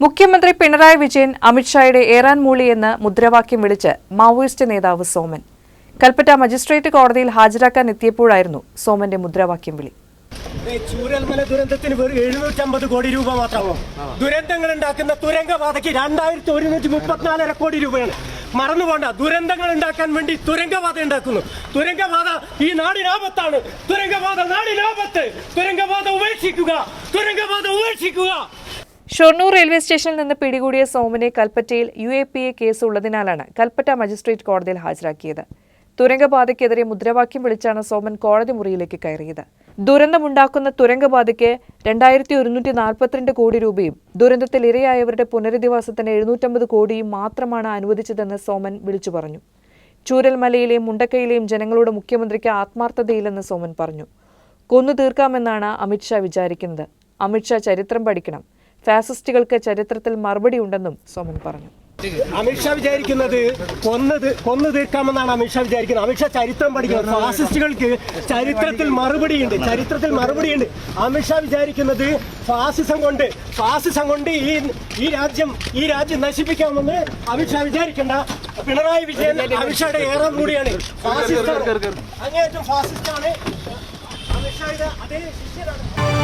മുഖ്യമന്ത്രി പിണറായി വിജയൻ അമിത്ഷായുടെ ഏറാൻ മൂളി എന്ന് മുദ്രാവാക്യം വിളിച്ച് മാവോയിസ്റ്റ് നേതാവ് സോമൻ. കൽപ്പറ്റ മജിസ്ട്രേറ്റ് കോടതിയിൽ ഹാജരാക്കാൻ എത്തിയപ്പോഴായിരുന്നു സോമന്റെ മുദ്രാവാക്യം വിളി. ഈ ചൂരൽമല ദുരന്തത്തിന് വെറും എഴുന്നൂറ്റമ്പത് കോടി രൂപ മാത്രമോ ദുരന്തങ്ങൾ ഉണ്ടാക്കുന്ന തുരങ്കപാതയ്ക്ക് രണ്ടായിരത്തി ഒരുന്നൂറ്റി മുപ്പത്തിനാലര കോടി രൂപയാണ്. മറന്നു പോണ്ട ദുരന്തങ്ങൾ ഉണ്ടാക്കാൻ വേണ്ടി തുരങ്കപാത ഉണ്ടാക്കുന്നു. തുരങ്കപാത ഈ നാടിനാപത്താണ്. തുരങ്കപാത നാടിനാപത്ത്. തുരങ്കപാത ഉപേക്ഷിക്കുക. തുരങ്കപാത ഉപേക്ഷിക്കുക. ഷൊർണൂർ റെയിൽവേ സ്റ്റേഷനിൽ നിന്ന് പിടികൂടിയ സോമനെ കൽപ്പറ്റയിൽ U A P A case ഉള്ളതിനാലാണ് കൽപ്പറ്റ മജിസ്ട്രേറ്റ് കോടതിയിൽ ഹാജരാക്കിയത്. തുരങ്കപാതയ്ക്കെതിരെ മുദ്രാവാക്യം വിളിച്ചാണ് സോമൻ കോടതി മുറിയിലേക്ക് കയറിയത്. ദുരന്തമുണ്ടാക്കുന്ന തുരങ്കപാതയ്ക്ക് രണ്ടായിരത്തി ഒരുന്നൂറ്റി നാൽപ്പത്തിരണ്ട് കോടി രൂപയും ദുരന്തത്തിൽ ഇരയായവരുടെ പുനരധിവാസത്തിന് എഴുന്നൂറ്റമ്പത് കോടിയും മാത്രമാണ് അനുവദിച്ചതെന്ന് സോമൻ വിളിച്ചു പറഞ്ഞു. ചൂരൽമലയിലെയും മുണ്ടക്കയിലെയും ജനങ്ങളുടെ മുഖ്യമന്ത്രിക്ക് ആത്മാർത്ഥതയില്ലെന്ന് സോമൻ പറഞ്ഞു. കൊന്നു തീർക്കാമെന്നാണ് അമിത്ഷാ വിചാരിക്കുന്നത്. അമിത്ഷാ ചരിത്രം പഠിക്കണം. ഫാസിസ്റ്റുകൾക്ക് ചരിത്രത്തിൽ മറുപടി ഉണ്ടെന്നും സോമൻ പറഞ്ഞു. അമിത്ഷാ വിചാരിക്കുന്നത് കൊന്നത് കൊന്നു തീർക്കാമെന്നാണ് അമിത്ഷാ വിചാരിക്കുന്നത്. അമിത്ഷാ ചരിത്രം പഠിക്കുന്നത് ഫാസിസ്റ്റുകൾക്ക് ചരിത്രത്തിൽ മറുപടിയുണ്ട്. ചരിത്രത്തിൽ മറുപടിയുണ്ട്. അമിത്ഷാ വിചാരിക്കുന്നത് ഫാസിസം കൊണ്ട് ഫാസിസം കൊണ്ട് ഈ ഈ രാജ്യം ഈ രാജ്യം നശിപ്പിക്കാമെന്ന് അമിത്ഷാ വിചാരിക്കണ്ട. പിണറായി വിജയൻ അമിത്ഷായുടെ ഏറെ കൂടിയാണ്. ഫാസിസ്റ്റ് അങ്ങേയറ്റം ഫാസിസ്റ്റാണ്. അമിത്ഷായുടെ അതേ ശിഷ്യനാണ്.